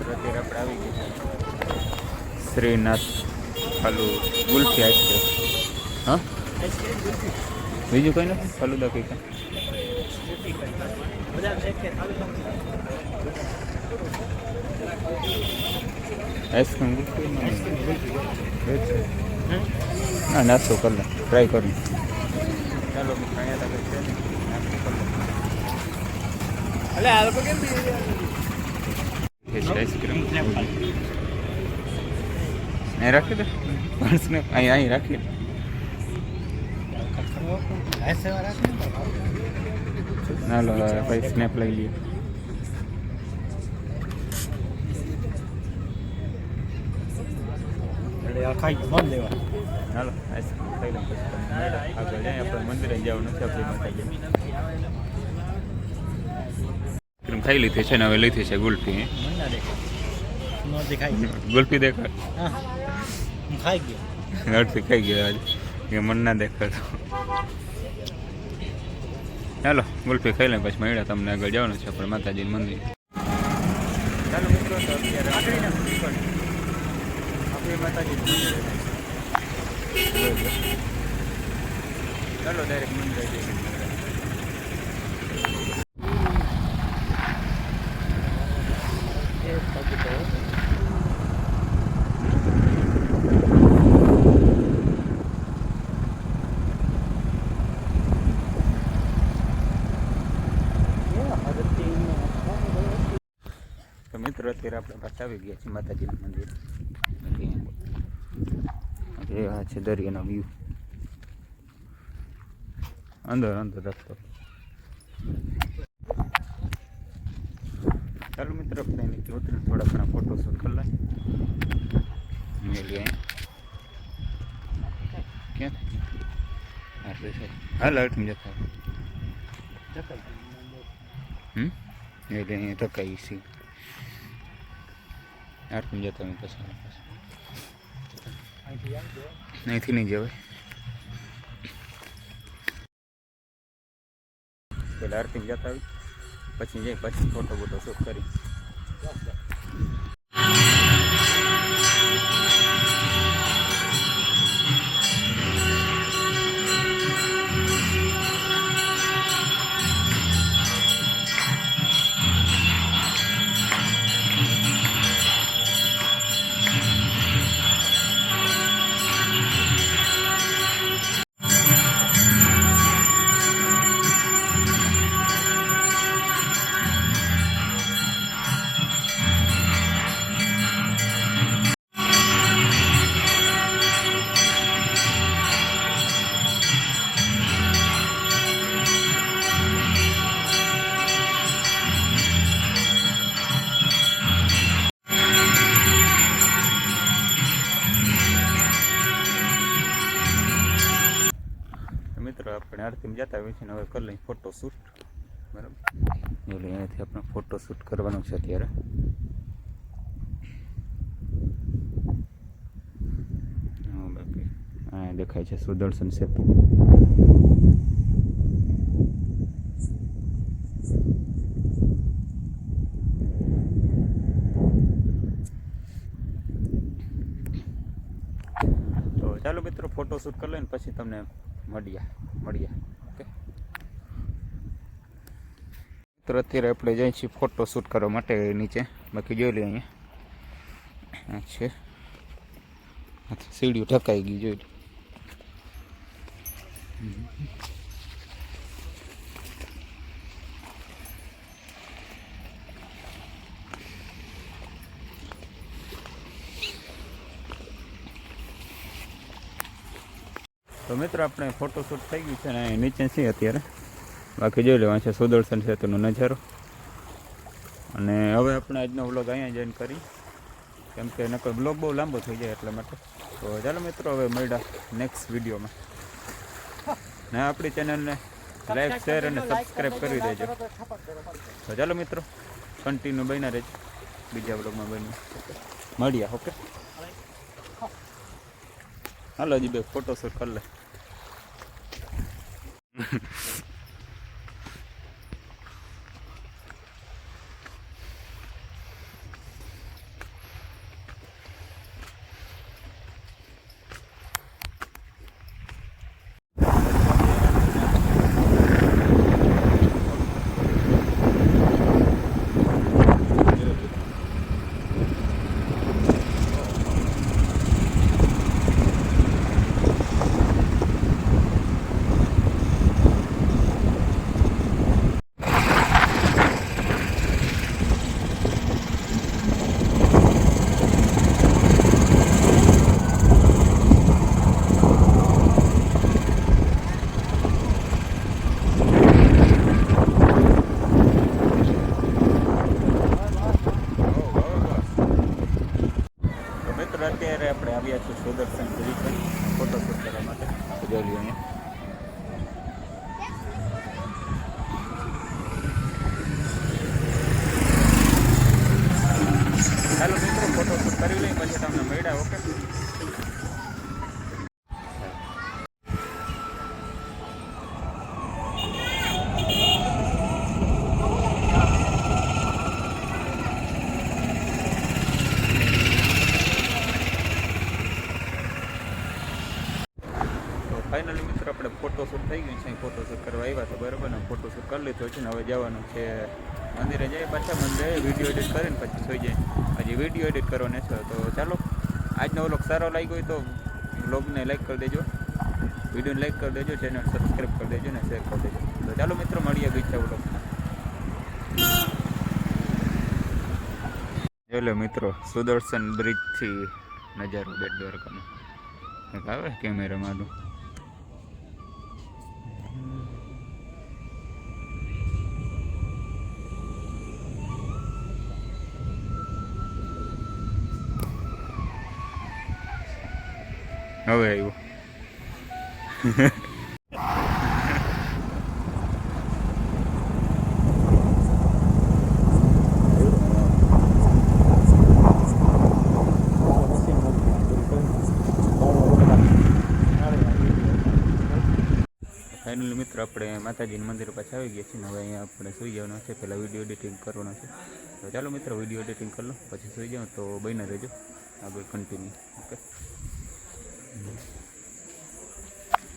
મિત્રો અત્યારે આપણે આવી ગયા છે શ્રીનાથ ફાલુ ગુલ્ફી આઈસ્ક્રીમ હા બીજું કંઈ નથી? ફાલુદા કંઈ કાંઈ આઈસ્ક્રીમ ગુલ્ફી ના નાસ્તો કરી લે. ટ્રાય કરી ચાલો મિત્રો અહીંયા તક છે નાસ્તો કરી લે. આઈસ્ક્રીમ અહીં રાખી દે પર્સને અહીં અહીં રાખી ના લો સ્નેપ લઈ લઈએ હાલો આપણે મંદિરે જવાનું છે આપણે માતાજી ખાઈ લીધી છે ને હવે લીધી છે ગુલ્ફી. ગુલ્ફી દેખાડ ખાઈ ગયો. અડધી ખાઈ ગયો આજે. એ મન ના દેખાતું. ચાલો ગુલ્ફી ખાઈ લઈએ પછી મળ્યા તમને આગળ. જવાનું છે પણ માતાજીનું મંદિર. ચાલો મિત્રો તો અત્યારે આપણે માતાજીનું મંદિર ચાલો ડાયરેક્ટ મંદિર જઈએ તો મિત્રો અત્યારે આપણે પાછા આવી ગયા છીએ માતાજીનું મંદિર. આ છે દરિયાનો વ્યૂ અંદર અંદર રસ્તો. ચાલો મિત્રો આપણે નીચે ઉતરીને થોડા ઘણા ફોટો શૂટ કરી લઈએ. મેલી અહીંયા ક્યાં? આટલે છે. હાલ અર્થમ જતા હમ? એટલે અહીંયા ધકાઈ છે અર્થમ જતા હું પછી અહીંથી નહીં જવાય. પેલા આરતી જતા આવી પછી જઈ, પછી ફોટો બોટો શૂટ કરી. આપણે આરતીમાં જતા હોય છે હવે કરી લઈએ ફોટો શૂટ બરાબર એટલે અહીંયાથી આપણે ફોટો શૂટ કરવાનો છે અત્યારે. બાકી અહીંયા દેખાય છે સુદર્શન સેતુ. ચાલો મિત્રો ફોટો શૂટ કરી લઈને પછી તમને મળ્યા મળ્યા ઓકે. મિત્રો, અત્યારે આપણે જઈએ છીએ ફોટો શૂટ કરવા માટે નીચે. બાકી જોઈ લઈએ અહીંયા. છે. સીડીઓ ઢકાઈ ગઈ, જોઈ લો. તો મિત્રો, આપણે ફોટોશૂટ થઈ ગયું છે ને નીચે છીએ અત્યારે. બાકી જોઈ લેવા છે સુદર્શન સેતુનો નજારો. અને હવે આપણે આજનો વ્લોગ અહીંયા જોઈન કરી કેમ કે નકર બ્લોગ બહુ લાંબો થઈ જાય એટલા માટે. તો ચાલો મિત્રો, હવે મળ્યા નેક્સ્ટ વિડીયોમાં ને આપણી ચેનલને લાઈક શેર અને સબસ્ક્રાઈબ કરી દેજો. તો ચાલો મિત્રો કન્ટિન્યુ બન્યા રહેજો. બીજા બ્લોગમાં બન્યું. મળ્યા ઓકે હાલો જી બે ફોટોશૂટ કરી લે મિત્રો અત્યારે આપણે આવ્યા છીએ સુદર્શન બ્રિજ પર ફોટોશૂટ કરવા માટે જોઈ લ્યો ફાઇનલી મિત્રો, આપણે ફોટોશૂટ થઈ ગયું છે. ફોટોશૂટ કરવા આવ્યા તો બરાબર ને? ફોટોશૂટ કરી લીધું છે ને હવે જવાનું છે મંદિરે જઈએ પાછા, મંદિરે વીડિયો એડિટ કરીને પછી થઈ જાય હજી વીડિયો એડિટ કરવાનો છે, તો ચાલો. આજનો વ્લોગ સારો લાગ્યો હોય તો વ્લોગને લાઈક કરી દેજો. વિડીયોને લાઈક કરી દેજો ચેનલ સબસ્ક્રાઈબ કરી દેજો ને શેર કરી દેજો. તો ચાલો મિત્રો, મળીએ બીજા વ્લોગમાં ચાલો મિત્રો, સુદર્શન બ્રિજથી નજારો બેટ દ્વારકાનો આવે કેમેરામાં હવે આવ્યું. ફાઇનલી મિત્રો, આપણે માતાજીના મંદિર પાછા આવી ગયા છીએ હવે અહીંયા આપણે સુઈ જવાનું છે. પહેલાં વીડિયો એડિટિંગ કરવાનો છે. તો ચાલો મિત્રો વીડિયો એડિટિંગ કરી લો, પછી સુઈ જાઓ તો બહીને રહેજો. આગળ કન્ટિન્યુ ઓકે Mm-hmm.